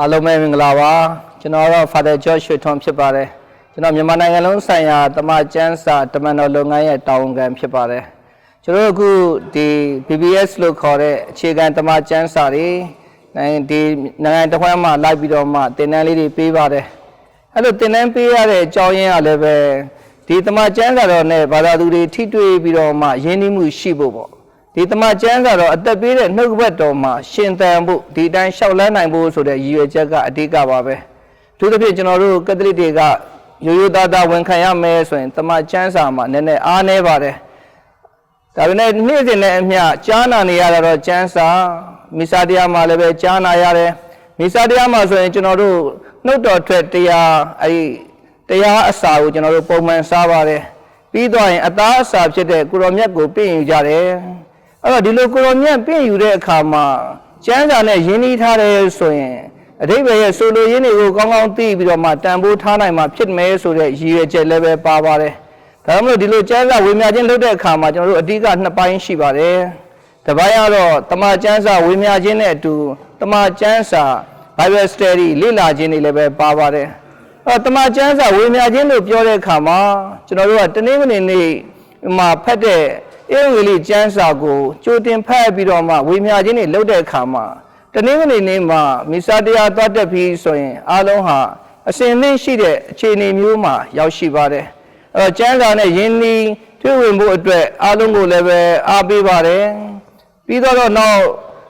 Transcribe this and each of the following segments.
အားလုံးပဲမင်္ဂလာပါကျွန်တော်တော့ Father George ရွှေထွန်းဖြစ်ပါတယ်ကျွန်တော်မြန်မာနိုင်ငံလုံးဆိုင်ရာတမန်ကျန်းစာတမန်တော်လုပ်ငန်းရဲ့တာဝန်ခံဖြစ်ပါတယ်ကျွန်တော်တို့အခုဒီ BBS လို့ခေါ်တဲ့အခြေခံတမန်ကျန်းစာတွေနိုင်ဒီနိုင်ငံတစ်ခွန်းမှာလိုက်ပြီးတော့မှသင်တန်းလေးတွေပေးပါတယ်အဲ့လိုသင်တန်းပေးရတဲ့အကြောင်းရင်းကလည်းပဲဒီတမန်ကျန်းစာတော်နဲ့ဘာသာသူတွေထိတွေ့ပြီးတော့မှယဉ်ကျေးမှုရှိဖို့ပေါ့ ဒီတမန်ကျမ်းစာတော့အသက်ပေးတဲ့နှုတ်ကပတ်တော်မှာရှင်သန်ဖို့ဒီတိုင်းလျှောက်လန်းနိုင်ဖို့ဆိုတဲ့ရည်ရွယ်ချက်ကအဓိကပါပဲအထူးသဖြင့်ကျွန်တော်တို့ကက်သလစ်တွေကရိုးရိုးသားသားဝန်ခံရမယ်ဆိုရင်တမန်ကျမ်းစာမှာနည်းနည်းအားနည်းပါတယ်ဒါပေမဲ့နေ့စဉ်နဲ့အမျှကြားနာနေရတာတော့ကျမ်းစာမိစာတရားမှာလည်းပဲကြားနာရတယ်မိစာတရားမှာဆိုရင်ကျွန်တော်တို့နှုတ်တော်ထွက်တရားအဲဒီတရားအစာကိုကျွန်တော်တို့ပုံမှန်စားပါတယ်ပြီးတော့ရင်အသားအစာဖြစ်တဲ့ကိုရောမြတ်ကိုပြင်ယူကြတယ် အဲ့တော့ဒီလိုကိုရောမြတ်ပြင့်ယူတဲ့အခါမှာကျမ်းစာနဲ့ယဉ်ဤထားတယ်ဆိုရင်အဓိပ္ပာယ်ရဲ့ဆိုလိုရင်းတွေကိုကောင်းကောင်းသိပြီးတော့မှတန်ဖိုးထားနိုင်မှာဖြစ်မယ်ဆိုတဲ့ရည်ရွယ်ချက်လည်းပဲပါပါတယ်။ဒါကြောင့်မလို့ဒီလိုကျမ်းစာဝေမျှခြင်းလုပ်တဲ့အခါမှာကျွန်တော်တို့အဓိကနှစ်ပိုင်းရှိပါတယ်။တစ်ပိုင်းကတော့တမန်ကျမ်းစာဝေမျှခြင်းနဲ့အတူတမန်ကျမ်းစာ Bible Study လေ့လာခြင်းတွေလည်းပဲပါပါတယ်။အဲ့တော့တမန်ကျမ်းစာဝေမျှခြင်းလို့ပြောတဲ့အခါမှာကျွန်တော်တို့ကတနင်္ဂနွေနေ့မှာဖတ်တဲ့ အင်္ဂလိပ်ကျမ်းစာကိုကြိုတင်ဖတ်ပြီးတော့မှဝေမျှခြင်းတွေလုပ်တဲ့အခါမှာတနင်္ဂနွေနေ့မှာမိစာတရားသွားတက်ပြီးဆိုရင်အားလုံးဟာအစဉ်သင့်ရှိတဲ့အခြေအနေမျိုးမှာရောက်ရှိပါတယ်။အဲတော့ကျမ်းစာနဲ့ယဉ်ဤတွေ့ဝင်ဖို့အတွက်အားလုံးကိုလည်းပဲအားပေးပါတယ်။ပြီးတော့တော့နောက်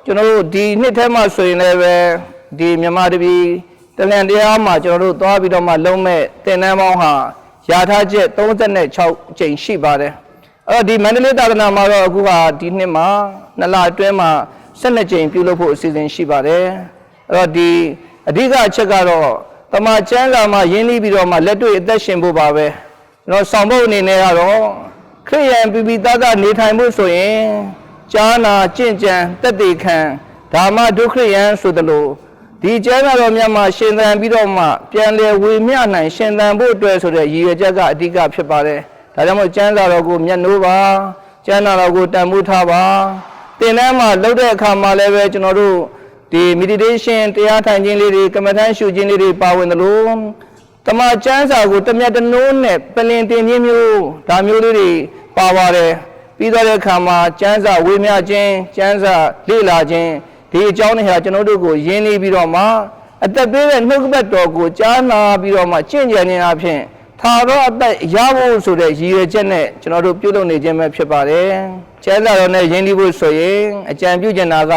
ကျွန်တော်တို့ဒီနှစ်ထဲမှာဆိုရင်လည်းပဲဒီမြန်မာတပီတလန်တရားမှာကျွန်တော်တို့သွားပြီးတော့မှလုံးမဲ့သင်တန်းပေါင်းဟာရာထားချက်36ကြိမ်ရှိပါတယ်။ အဲ့တော့ဒီမန္တလေးသာသနာမှာတော့အခုဟာဒီနှစ်မှာနှစ်လအတွင်းမှာ12ကြိမ်ပြုလုပ်ဖို့အစီအစဉ်ရှိပါတယ်အဲ့တော့ဒီအဓိကအချက်ကတော့တမန်ကျမ်းစာမှာယဉ်ပြီးတော့မှလက်တွေ့အသက်ရှင်ဖို့ပါပဲကျွန်တော်ဆောင်ဖို့အနေနဲ့ကတော့ခရိယန်ပြပြသားသားနေထိုင်ဖို့ဆိုရင်ကြာနာကြင့်ကြံတက်တေခံဓမ္မဒုခရိယန်ဆိုသလိုဒီကျမ်းစာတော်မြတ်မှာရှင်သန်ပြီးတော့မှပြန်လည်ဝေမျှနိုင်ရှင်သန်ဖို့အတွက်ဆိုတဲ့ရည်ရွယ်ချက်ကအဓိကဖြစ်ပါတယ် ဒါကြောင့်မို့ကျမ်းစာတော်ကိုမျက်နှိုးပါကျမ်းစာတော်ကိုတန်ဖိုးထားပါသင်တန်းမှာလုပ်တဲ့အခါမှာလည်းပဲကျွန်တော်တို့ဒီ meditation တရားထိုင်ခြင်းလေးတွေကမ္မထမ်းရှုခြင်းလေးတွေပါဝင်သလိုတမန်ကျမ်းစာကိုတမျက်တနိုးနဲ့ပလင်တင်ခြင်းမျိုးဒါမျိုးလေးတွေပါပါတယ်ပြီးတော့တဲ့အခါမှာကျမ်းစာဝေမျှခြင်းကျမ်းစာလေ့လာခြင်းဒီအကြောင်းတွေဟာကျွန်တော်တို့ကိုယဉ်နေပြီးတော့မှအသက်ပေးတဲ့နှုတ်ကပတ်တော်ကိုကြားနာပြီးတော့မှကျင့်ကြံခြင်းအပြင် ထာတော့အသက်ရဖို့ဆိုတဲ့ရည်ရွယ်ချက်နဲ့ကျွန်တော်တို့ပြုလုပ်နေခြင်းပဲဖြစ်ပါတယ်။ကျဲလာတော့နဲ့ယဉ်ဒီဖို့ဆိုရင်အကြံပြုချင်တာက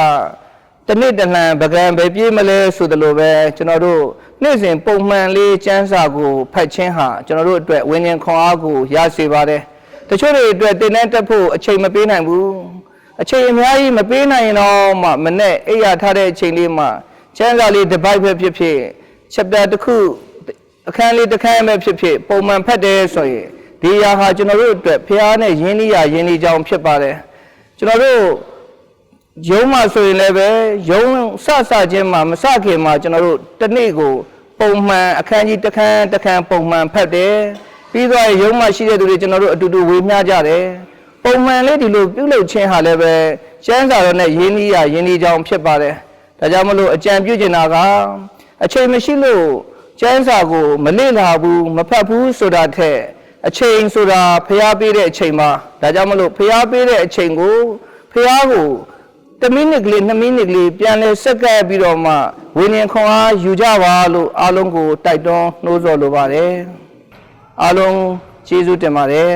တစ်နှစ်တစ်လှန်ပကံပဲပြေးမလဲဆိုသလိုပဲကျွန်တော်တို့နေ့စဉ်ပုံမှန်လေးကျမ်းစာကိုဖတ်ခြင်းဟာကျွန်တော်တို့အတွက်ဝိညာဉ်ခွန်အားကိုရစေပါတယ်။တချို့တွေအတွက်တင်တဲ့တက်ဖို့အချိန်မပေးနိုင်ဘူး။အချိန်အများကြီးမပေးနိုင်ရင်တော့မှမနဲ့အိယာထားတဲ့အချိန်လေးမှာကျမ်းစာလေးတစ်ပိုက်ပဲဖြစ်ဖြစ် chapter တစ်ခု အခန်းလေးတစ်ခန်းပဲဖြစ်ဖြစ်ပုံမှန်ဖတ်တယ်ဆိုရင်ဒီຢာဟာကျွန်တော်တို့အတွက်ဖះနဲ့ယင်းနှီးရယင်းနှီးကြောင်းဖြစ်ပါတယ်ကျွန်တော်တို့ယုံမှာဆိုရင်လည်းပဲယုံစစချင်းမှာမစခင်မှာကျွန်တော်တို့တစ်နေ့ကိုပုံမှန်အခန်းကြီးတစ်ခန်းတစ်ခန်းပုံမှန်ဖတ်တယ်ပြီးတော့ယုံမှာရှိတဲ့သူတွေကျွန်တော်တို့အတူတူဝေမျှကြတယ်ပုံမှန်လေးဒီလိုပြုလုပ်ခြင်းဟာလည်းပဲကျမ်းစာတော်နဲ့ယင်းနှီးရယင်းနှီးကြောင်းဖြစ်ပါတယ်ဒါကြောင့်မလို့အကြံပြုချင်တာကအချိန်မရှိလို့ ကျမ်းစာကိုမလေ့လာဘူးမဖတ်ဘူးဆိုတာထက်အချိန်ဆိုတာဖျားပေးတဲ့အချိန်မှာဒါကြောင့်မလို့ဖျားပေးတဲ့အချိန်ကိုဖျားကို1မိနစ်ကလေး2မိနစ်ကလေးပြန်လဲစက္ကပ်ပြီးတော့မှဝိညာဉ်ခွန်အားယူကြပါလို့အားလုံးကိုတိုက်တွန်းနှိုးဆော်လိုပါတယ်အားလုံးကျေးဇူးတင်ပါတယ်